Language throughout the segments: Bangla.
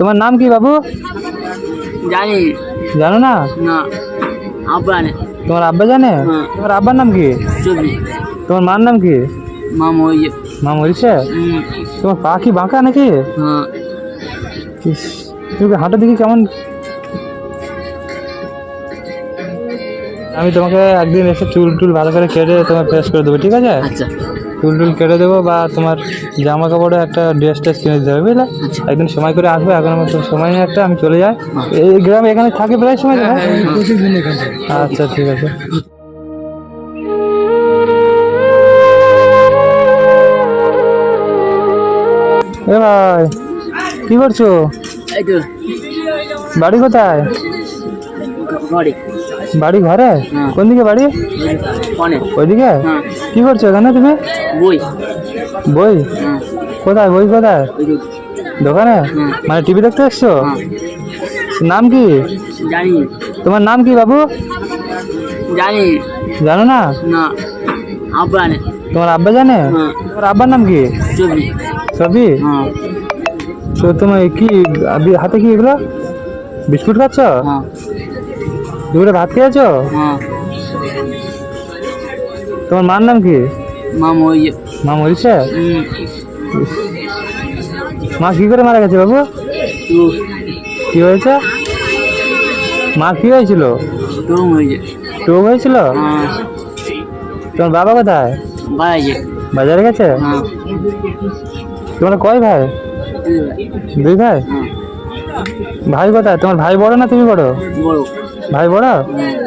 তোমার নাম কি বাবু? জানি। জানো না? না আব্বা নে তোমার আব্বা জানে? হ্যাঁ। তোমার আব্বার নাম কি? তোমার মার নাম কি? মা মই মা মরিছে তোমার পা কি বাঁকা নাকি? হ্যাঁ। তুমি হাঁটা দেখি কেমন? আমি তোমাকে একদিন এসে চুল টুল ভালো করে কেটে তোমার ফ্রেশ করে দেবো ঠিক আছে? আচ্ছা। চুল টুল কেটে দেবো বা তোমার জামা কাপড়ে একটা ড্রেস ট্রেস কিনে দিতে হবে বুঝলে? আচ্ছা। একদিন সময় করে আসবে এখন আমার তো সময় নেই একটা আমি চলে যাই। এই গ্রামে এখানে থাকে প্রায় সময় হ্যাঁ? আচ্ছা ঠিক আছে। এ ভাই কি করছ? বাড়ি কোথায়? বাড়ি ঘরে? হ্যাঁ। কোন দিকে বাড়ি? ওইদিকে? হ্যাঁ। কি করছ এখানে তুমি? বই। বই? হ্যাঁ। কোথায়? বই কোথায়? দোকানে? মানে টিভি দেখতে এসছো? নাম কি? জানি। তোমার নাম কি বাবু? জানি। জানো না? না। আব্বা তোমার আব্বা জানে? তোমার আব্বার নাম কি? সবই হ্যাঁ। তো তোমার কি হাতে কি এগুলো? বিস্কুট খাচ্ছ? হ্যাঁ। দুপুরে ভাত খেয়েছো? হ্যাঁ। তোমার মার নাম কি? মা মরিছে মা কি করে মারা গেছে বাবু? কি হয়েছে? মা কি হয়েছিল? রোগ হয়েছিল? হ্যাঁ। তোমার বাবা কোথায়? বাজে বাজারে গেছে? হ্যাঁ। তোমার কয় ভাই? দুই ভাই। ভাই কোথায়? তোমার ভাই বড় না তুমি বড়? বড়। ভাই বড়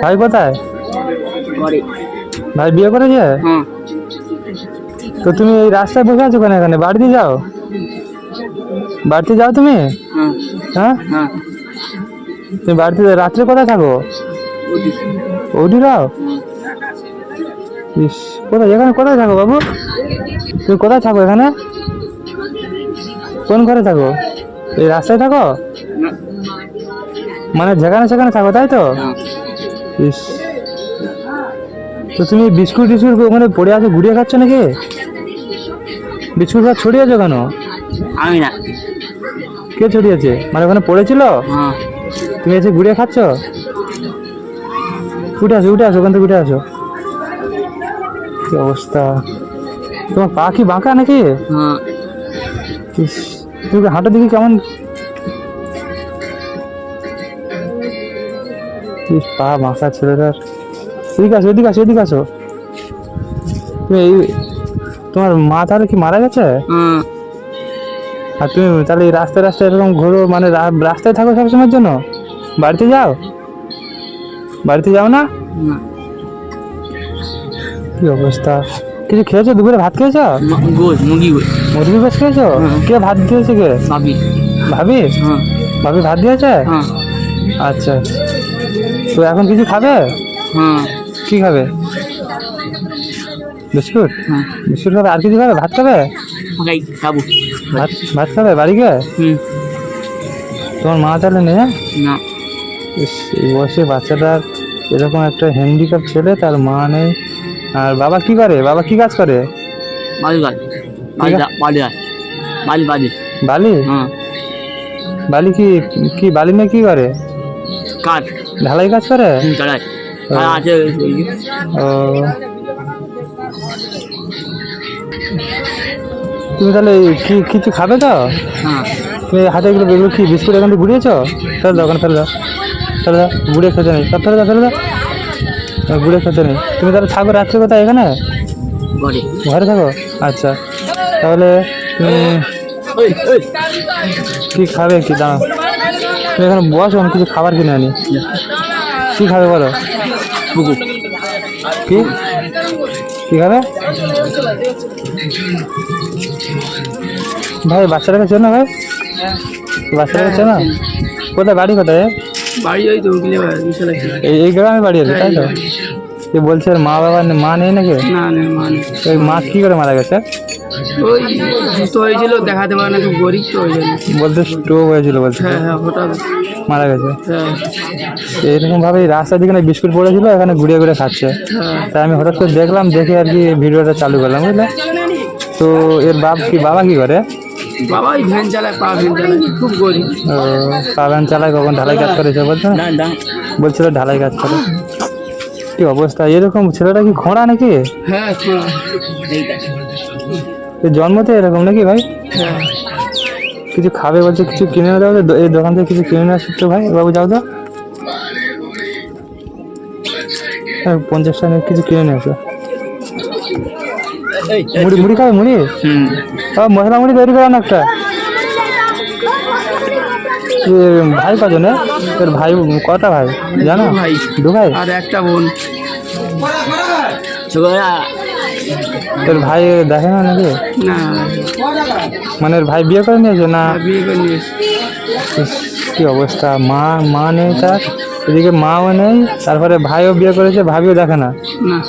ভাই কোথায়? ভাই বিয়ে করেছে তো তুমি এই রাস্তায় বসে আছো কেন এখানে? বাড়িতে যাও। বাড়িতে যাও তুমি? হ্যাঁ? তুমি বাড়িতে রাত্রে কোথায় থাকো? ওটি যাও? ইস কোথায়? এখানে কোথায় থাকো বাবু? তুমি কোথায় থাকো এখানে? কোন ঘরে থাকো? এই রাস্তায় থাকো? না। মানে যেখানে সেখানে থাকো তাই তো? ইস। তো তুমি বিস্কুট টিস্কুট ওখানে পড়ে আছে ঘুরিয়ে খাচ্ছ নাকি? বিস্কুট ছড়িয়েছো কেন? আমি না। কে ছড়িয়েছে? মানে ওখানে পড়েছিল? হ্যাঁ। তুমি এসে ঘুরিয়ে খাচ্ছ? উঠে আসো উঠে আসো ওখান থেকে উঠে আসো। কি অবস্থা? তোমার পা কি বাঁকা নাকি? হ্যাঁ। তুমি হাঁটা দেখি কেমন পা বাঁকা ছেলেটার। এদিকে আসো এদিকে আসো এদিকে আসো। তুমি এই তোমার মা তাহলে কি মারা গেছে? হ্যাঁ আর তুমি তাহলে রাস্তায় রাস্তায় এরকম ঘোরো মানে রাস্তায় থাকো সবসময়ের জন্য? বাড়িতে যাও? বাড়িতে যাও না? কি অবস্থা? কিছু খেয়েছো? দুপুরে ভাত খেয়েছো? গোস মুগি মুরগি গোস খেয়েছো? কে ভাত দিয়েছে কে? সাবি ভাবি? হ্যাঁ। ভাবি ভাত দিয়েছে? হ্যাঁ। আচ্ছা। তো এখন কিছু খাবে? হ্যাঁ কি খাবে? বিস্কুট? বিস্কুট খাবে? আর কিছু খাবে? ভাত খাবে? খাব। ভাত ভাত খাবে? বাড়ি গিয়ে? হুম। তোমার মা তাহলে নেই? না। এই বয়সে বাচ্চাটার এরকম একটা হ্যান্ডিক্যাপ ছেলে তার মা নেই। আর বাবা কি করে? বাবা কি কাজ করে? বালি বালি? বালি বালি কি কি বালি নিয়ে কি করে? কাঠ ঢালাই কাজ করে? আছে ও। তুমি তাহলে কি কিছু খাবে তো? হ্যাঁ। তুমি হাতে এগুলো এগুলো কি বিস্কুট এখান থেকে ঘুরিয়েছো? ফেলে দাও ওখানে ফেলে দাও। ফেলে দাও ঘুরে খেতে নেই। সব ফেলে দাও ফেলে দাও। ঘুরে খেতে নেই। তুমি তাহলে থাকো রাত্রে কোথায় এখানে? ঘরে। থাকো? আচ্ছা। তাহলে তুমি কি খাবে কি? দাঁড়াও। তুমি এখানে বসো আমি কিছু খাবার কিনে আনি। কি খাবে বলো? পুকুর। কি? কি খাবে? ভাই বাচ্চাটাকে চেনো ভাই? বাচ্চাটাকে চেনো? কোথায় বাড়ি কোথায়? বাড়ি ওই তো এই গ্রামে বাড়ি আছে তাই তো? এ বলছে মা বাবা মা নেই নাকি? না না ওই মা কি করে মারা গেছে? ওই সুস্থ হয়েছিল দেখাতে পারে না খুব গরিব তো ওই জন্য। বলতে স্ট্রোক হয়েছিল বলছে। হ্যাঁ হ্যাঁ হঠাৎ। মারা গেছে। হ্যাঁ। এরকম ভাবে রাস্তার দিকে না বিস্কুট পড়েছিল এখানে ঘুরে ঘুরে খাচ্ছে। হ্যাঁ। তাই আমি হঠাৎ করে দেখলাম দেখে আর কি ভিডিওটা চালু করলাম বুঝলে? তো এর বাপ কি বাবা কি করে? বাবা ওই ভ্যান চালায় পা ভ্যান চালায় খুব গরিব। ও পালান চালায় কখন ঢালাই কাজ করেছে বলছো না? বলছিল ঢালাই কাজ করে। কি অবস্থা এরকম ছেলেটা কি ঘোড়া নাকি? হ্যাঁ জন্মতে এরকম নাকি ভাই? কিছু খাবে বলছে কিছু কিনে দাও তো, এই দোকান থেকে কিছু কিনে আসো তো ভাই বাবু যাও তো। হ্যাঁ, পঞ্চাশ টাকা কিছু কিনে নিয়ে আসো। মুড়ি মুড়ি খাবে মুড়ি? মশলা মুড়ি তৈরি করেন একটা ভাই কজন? তোর ভাই কটা ভাই? জানো? ভাই। দু ভাই? আর একটা বোন। তোর ভাই দেখে না নাকি? না। মানে ভাই বিয়ে করে নিয়েছে না? বিয়ে করে নিয়ে এসেছে। ইস, কি অবস্থা। মা মা নেই তার এদিকে মাও নেই তারপরে ভাইও বিয়ে করেছে ভাবিও দেখে না।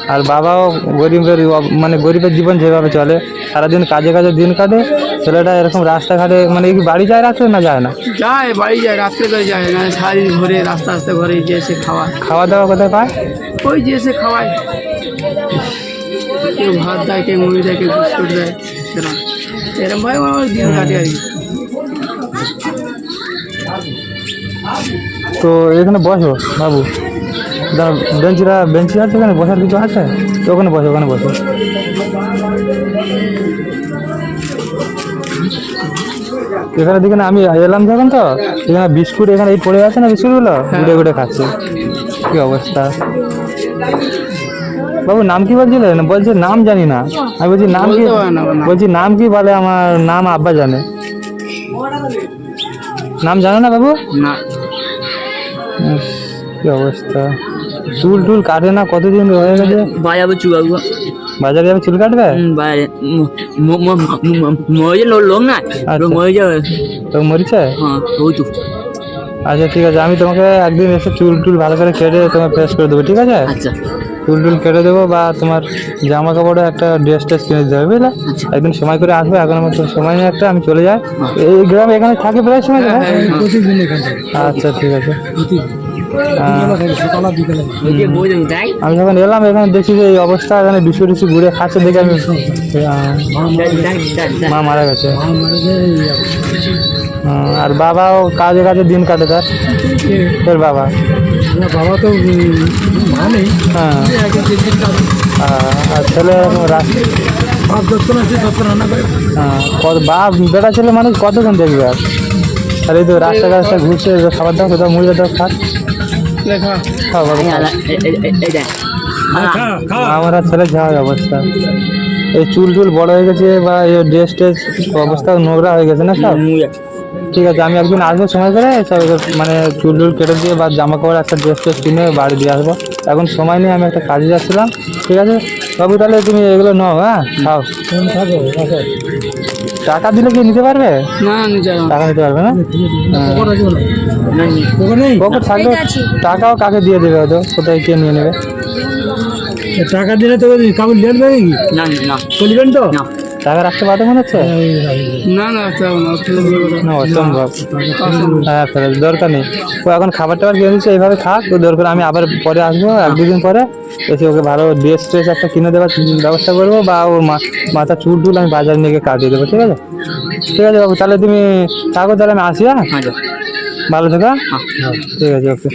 আর বাবাও গরিবের মানে গরিবের জীবন যেভাবে চলে সারাদিন কাজে কাজে দিন কাটে ছেলেটা এরকম রাস্তাঘাটে মানে কি বাড়ি যায় রাত্রে না যায় না? যায় বাড়ি যায় রাত্রে করে যায় না সারাদিন ঘরে রাস্তা রাস্তা ঘরে গিয়ে এসে খাওয়ায় খাওয়া দাওয়া কোথায় পায়? ওই যে এসে খাওয়ায়। কেউ ভাত দেয় কেউ মুড়ি দেয় কেউ বিস্কুট দেয় সেরকম এরকম আমার দিন কাটে আর কি তো এখানে বসো বাবু। বেঞ্চিরা বেঞ্চি আছে এখানে? বসার কিছু আছে? তো ওখানে বসো ওখানে বসো। এখানে দেখে আমি এলাম যখন তো এখানে বিস্কুট এখানে এই পড়ে আছে না বিস্কুটগুলো? ঘুরে ঘুরে খাচ্ছে। কি অবস্থা? বাবু নাম কি বলছিলেন বলছে নাম জানি না। আমি বলছি নাম কি। বলছি নাম কি বলে? আমার নাম আব্বা জানে। নাম জানো না বাবু? না। কি অবস্থা। চুল টুল কাটে না? কতদিন হয়ে গেছে? বাজাবো চুয়াবো বাজারে যাবে চুল কাটবে? বাইরে মরে লোক না। মরে যাবে তো মরিছে হ্যাঁ? ওই তো। আচ্ছা ঠিক আছে। আমি তোমাকে একদিন এসে চুল টুল ভালো করে কেটে তোমার ফ্রেশ করে দেবো ঠিক আছে? আচ্ছা। চুল টুল কেটে দেবো বা তোমার জামা কাপড়ে একটা ড্রেস ট্রেস কিনে দিতে হবে বুঝলে? আচ্ছা। একদিন সময় করে আসবে এখন আমার সময় নেই একটা আমি চলে যাই। এই গ্রামে এখানে থাকে প্রায় সময় হ্যাঁ? আচ্ছা ঠিক আছে। হ্যাঁ। ওই যে বই দেবো তাই আমি যখন এলাম এখানে দেখি যে এই অবস্থা এখানে বিছু টিছু ঘুরে খাচ্ছে দেখে আমি মা মারা গেছে। আর বাবাও কাজে কাজে দিন কাটে তার। তোর বাবা। বাবা তো হ্যাঁ। আর ছেলে হ্যাঁ, কত বাপ বেটা ছেলে মানুষ কতক্ষণ দেখবে আর? আর এই তো রাস্তা রাস্তা ঘুরছে খাবার দাও কোথাও মুড়ি দাও দেখ আমার আর ছেলে যাওয়ার অবস্থা। এই চুল টুল বড় হয়ে গেছে বা এই ড্রেস ট্রেস অবস্থা নোংরা হয়ে গেছে না সব? ঠিক আছে আমি একদিন আসব সময় করে সব মানে চুল টুল কেটে দিয়ে বা জামা কাপড় একটা ড্রেস ট্রেস কিনে বাড়ি দিয়ে আসব। এখন সময় নেই আমি একটা কাজে যাচ্ছিলাম ঠিক আছে? বাবু তাহলে তুমি এগুলো নাও হ্যাঁ? খাও। টাকা দিলে কি নিতে পারবে? টাকা নিতে পারবে না? হ্যাঁ। থাকবে টাকাও কাকে দিয়ে দেবে হয়তো? কোথায় কে নিয়ে নেবে? টাকা দিলে তো কাগজ লেট দেবে কি না না। চলবেন তো? না। টাকা রাখতে পারবে মনে হচ্ছে? না না অসম্ভব হ্যাঁ ফেরত দরকার নেই। ও এখন খাবার টাবার কিনে দিচ্ছে এইভাবে খাক ও দরকার আমি আবার পরে আসব এক দুদিন পরে। এসে ওকে ভালো ড্রেস ট্রেস একটা কিনে দেওয়ার ব্যবস্থা করব বা ওর মা মাথা চুল টুল আমি বাজার নিয়ে গিয়ে কাটিয়ে দেবো ঠিক আছে? ঠিক আছে বাবু তাহলে তুমি থাকো তাহলে আমি আসি হ্যাঁ? হ্যাঁ ভালো থেকো হ্যাঁ? হ্যাঁ। ঠিক আছে ওকে।